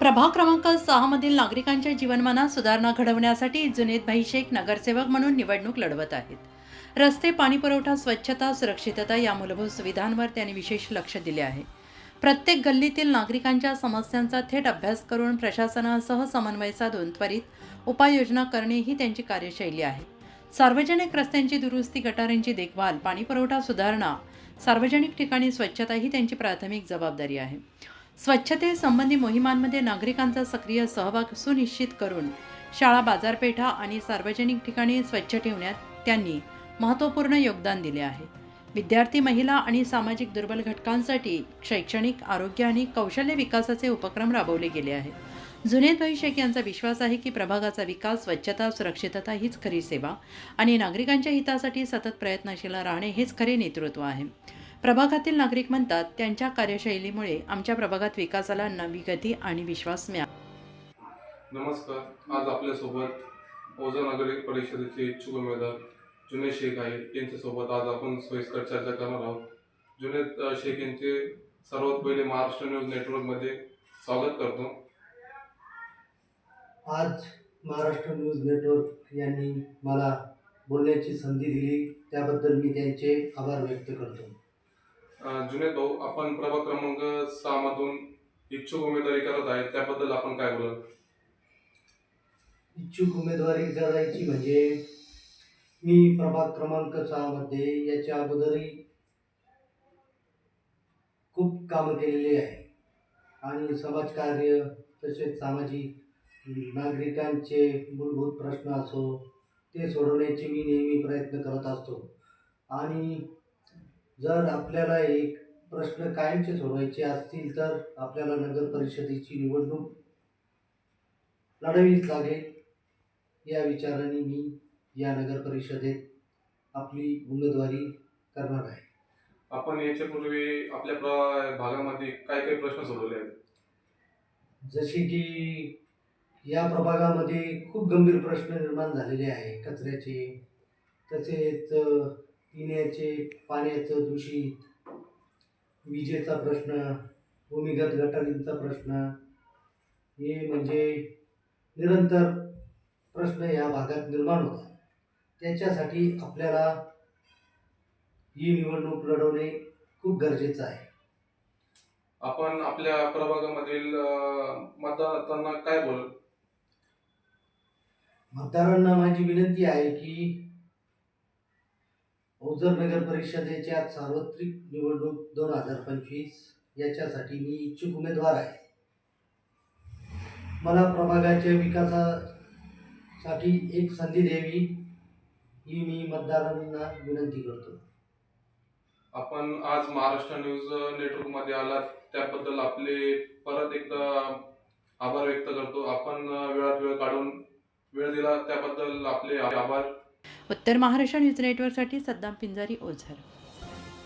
प्रभाग क्रमांक सहामधील नागरिकांच्या जीवनमानात सुधारणा घडवण्यासाठी जुनेद भाई शेख नगरसेवक म्हणून निवडणूक लढवत आहेत. रस्ते पाणीपुरवठा स्वच्छता सुरक्षितता या मूलभूत सुविधांवर त्यांनी विशेष लक्ष दिले आहे. प्रत्येक गल्लीतील नागरिकांच्या समस्यांचा थेट अभ्यास करून प्रशासनासह समन्वय साधून त्वरित उपाययोजना करणे ही त्यांची कार्यशैली आहे. सार्वजनिक रस्त्यांची दुरुस्ती गटारांची देखभाल पाणीपुरवठा सुधारणा सार्वजनिक ठिकाणी स्वच्छता ही त्यांची प्राथमिक जबाबदारी आहे. स्वच्छतेसंबंधी मोहिमांमध्ये नागरिकांचा सक्रिय सहभाग सुनिश्चित करून शाळा बाजारपेठा आणि सार्वजनिक ठिकाणी स्वच्छ ठेवण्यात त्यांनी महत्त्वपूर्ण योगदान दिले आहे. विद्यार्थी महिला आणि सामाजिक दुर्बल घटकांसाठी शैक्षणिक आरोग्य आणि कौशल्य विकासाचे उपक्रम राबवले गेले आहेत. जुनेद भाई शेख यांचा विश्वास आहे की प्रभागाचा विकास स्वच्छता सुरक्षितता हीच खरी सेवा आणि नागरिकांच्या हितासाठी सतत प्रयत्नशील राहणे हेच खरे नेतृत्व आहे. प्रभागातील नागरिक म्हणतात त्यांच्या कार्यशैलीमुळे आमच्या प्रभागात विकासाला नवी गती आणि विश्वास मिळाला. नमस्कार. आज आपल्यासोबत ओझर नगर परिषदेचे इच्छुक उमेदवार जुनेद शेख आहे. यांच्यासोबत आज आपण सविस्कर चर्चा करणार आहोत. जुनेद अ, शेख यांचे सर्वात पहिले महाराष्ट्र न्यूज नेटवर्कमध्ये स्वागत करतो. आज महाराष्ट्र न्यूज नेटवर्क यांनी मला बोलण्याची संधी दिली. त्याबद्दल मी त्यांचे आभार व्यक्त करतो. जुने जुनेद भाऊ आपण प्रभाग क्रमांक सहामधून इच्छुक उमेदवारी करत आहे त्याबद्दल आपण काय बोलत इच्छुक उमेदवारी करायची म्हणजे मी प्रभाग क्रमांक सहामध्ये याच्या अगोदरही खूप कामं केलेली आहे. आणि समाजकार्य तसेच सामाजिक नागरिकांचे मूलभूत प्रश्न असो ते सोडवण्याचे मी नेहमी प्रयत्न करत असतो. आणि जर आपल्याला एक प्रश्न कायमचे सोडवायचे असतील तर आपल्याला नगर परिषदेची निवडणूक लढावीच लागेल. या विचाराने मी या नगर परिषदेत आपली उमेदवारी करणार आहे. आपण याच्यापूर्वी आपल्या भागामध्ये काय काय प्रश्न सोडवले आहेत? जसे की या प्रभागामध्ये खूप गंभीर प्रश्न निर्माण झालेले आहे. कचऱ्याचे तसेच पिण्याचे पाण्याचं दूषित विजेचा प्रश्न भूमिगत गटारींचा प्रश्न हे म्हणजे निरंतर प्रश्न या भागात निर्माण होतात. त्याच्यासाठी आपल्याला ही निवडणूक लढवणे खूप गरजेचं आहे. आपण आपल्या प्रभागामधील मतदारांना काय बोल? मतदारांना माझी विनंती आहे की ओझर नगर परिषदेच्या सार्वत्रिक निवडणूक दोन हजार पंचवीस याच्यासाठी मी इच्छुक उमेदवार आहे. मला प्रभागाच्या विकासासाठी एक संधी द्यावी ही मी मतदारांना विनंती करतो. आपण आज महाराष्ट्र न्यूज नेटवर्कमध्ये आलात त्याबद्दल आपले परत एकदा आभार व्यक्त करतो. आपण वेळात वेळ काढून वेळ दिला त्याबद्दल आपले आभार. उत्तर महाराष्ट्र न्यूज नेटवर्कसाठी सद्दाम पिंजारी ओझर.